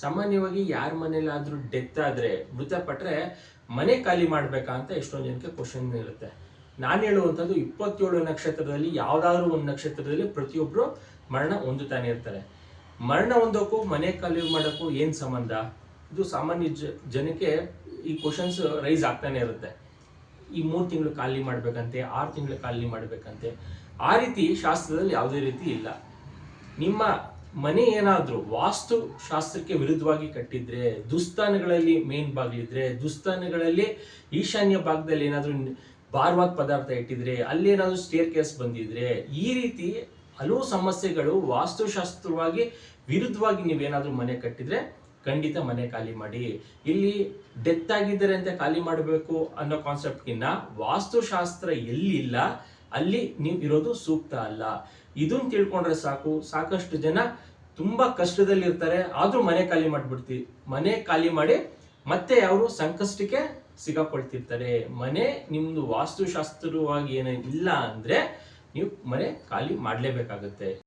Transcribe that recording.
ಸಾಮಾನ್ಯವಾಗಿ ಯಾರ ಮನೇಲಾದ್ರೂ ಡೆತ್ ಆದ್ರೆ ಮೃತಪಟ್ರೆ ಮನೆ ಖಾಲಿ ಮಾಡ್ಬೇಕಾ ಅಂತ ಎಷ್ಟೊಂದು ಜನಕ್ಕೆ ಕ್ವಶನ್ ಇರುತ್ತೆ. ನಾನು ಹೇಳುವಂಥದ್ದು ಇಪ್ಪತ್ತೇಳು ನಕ್ಷತ್ರದಲ್ಲಿ ಯಾವ್ದಾದ್ರು ಒಂದು ನಕ್ಷತ್ರದಲ್ಲಿ ಪ್ರತಿಯೊಬ್ಬರು ಮರಣ ಹೊಂದುತ್ತಾನೆ ಇರ್ತಾರೆ. ಮರಣ ಹೊಂದೋಕ್ಕೂ ಮನೆ ಖಾಲಿ ಮಾಡೋಕ್ಕೂ ಏನು ಸಂಬಂಧ? ಇದು ಸಾಮಾನ್ಯ ಜನಕ್ಕೆ ಈ ಕ್ವಶನ್ಸ್ ರೈಸ್ ಆಗ್ತಾನೆ ಇರುತ್ತೆ. ಈ ಮೂರು ತಿಂಗಳು ಖಾಲಿ ಮಾಡ್ಬೇಕಂತೆ, ಆರು ತಿಂಗಳು ಖಾಲಿ ಮಾಡ್ಬೇಕಂತೆ. ಆ ರೀತಿ ಶಾಸ್ತ್ರದಲ್ಲಿ ಯಾವುದೇ ರೀತಿ ಇಲ್ಲ. ನಿಮ್ಮ ಮನೆ ಏನಾದರೂ ವಾಸ್ತು ಶಾಸ್ತ್ರಕ್ಕೆ ವಿರುದ್ಧವಾಗಿ ಕಟ್ಟಿದ್ರೆ, ದುಸ್ತಾನಗಳಲ್ಲಿ ಮೇನ್ ಬಾಗಿಲಿದ್ರೆ, ದುಸ್ತಾನಗಳಲ್ಲಿ ಈಶಾನ್ಯ ಭಾಗದಲ್ಲಿ ಏನಾದರೂ ಭಾರವಾದ ಪದಾರ್ಥ ಇಟ್ಟಿದ್ರೆ, ಅಲ್ಲಿ ಏನಾದರೂ ಸ್ಟೇರ್ ಕೇಸ್ ಬಂದಿದ್ರೆ, ಈ ರೀತಿ ಹಲವು ಸಮಸ್ಯೆಗಳು ವಾಸ್ತುಶಾಸ್ತ್ರವಾಗಿ ವಿರುದ್ಧವಾಗಿ ನೀವೇನಾದರೂ ಮನೆ ಕಟ್ಟಿದ್ರೆ ಖಂಡಿತ ಮನೆ ಖಾಲಿ ಮಾಡಿ. ಇಲ್ಲಿ ಡೆತ್ ಆಗಿದ್ದಾರೆ ಅಂತ ಖಾಲಿ ಮಾಡಬೇಕು ಅನ್ನೋ ಕಾನ್ಸೆಪ್ಟ್ಗಿನ್ನ ವಾಸ್ತುಶಾಸ್ತ್ರ ಎಲ್ಲಿಲ್ಲ, ಅಲ್ಲಿ ನೀವು ಇರೋದು ಸೂಕ್ತ ಅಲ್ಲ. ಇದನ್ನ ತಿಳ್ಕೊಂಡ್ರೆ ಸಾಕು. ಸಾಕಷ್ಟು ಜನ ತುಂಬಾ ಕಷ್ಟದಲ್ಲಿರ್ತಾರೆ. ಆದ್ರೂ ಮನೆ ಖಾಲಿ ಮಾಡ್ಬಿಡ್ತೀವಿ ಮನೆ ಖಾಲಿ ಮಾಡಿ ಮತ್ತೆ ಅವರು ಸಂಕಷ್ಟಕ್ಕೆ ಸಿಗಾಕೊಳ್ತಿರ್ತಾರೆ. ಮನೆ ನಿಮ್ದು ವಾಸ್ತುಶಾಸ್ತ್ರವಾಗಿ ಏನೇ ಇಲ್ಲ ಅಂದ್ರೆ ನೀವು ಮನೆ ಖಾಲಿ ಮಾಡ್ಲೇಬೇಕಾಗುತ್ತೆ.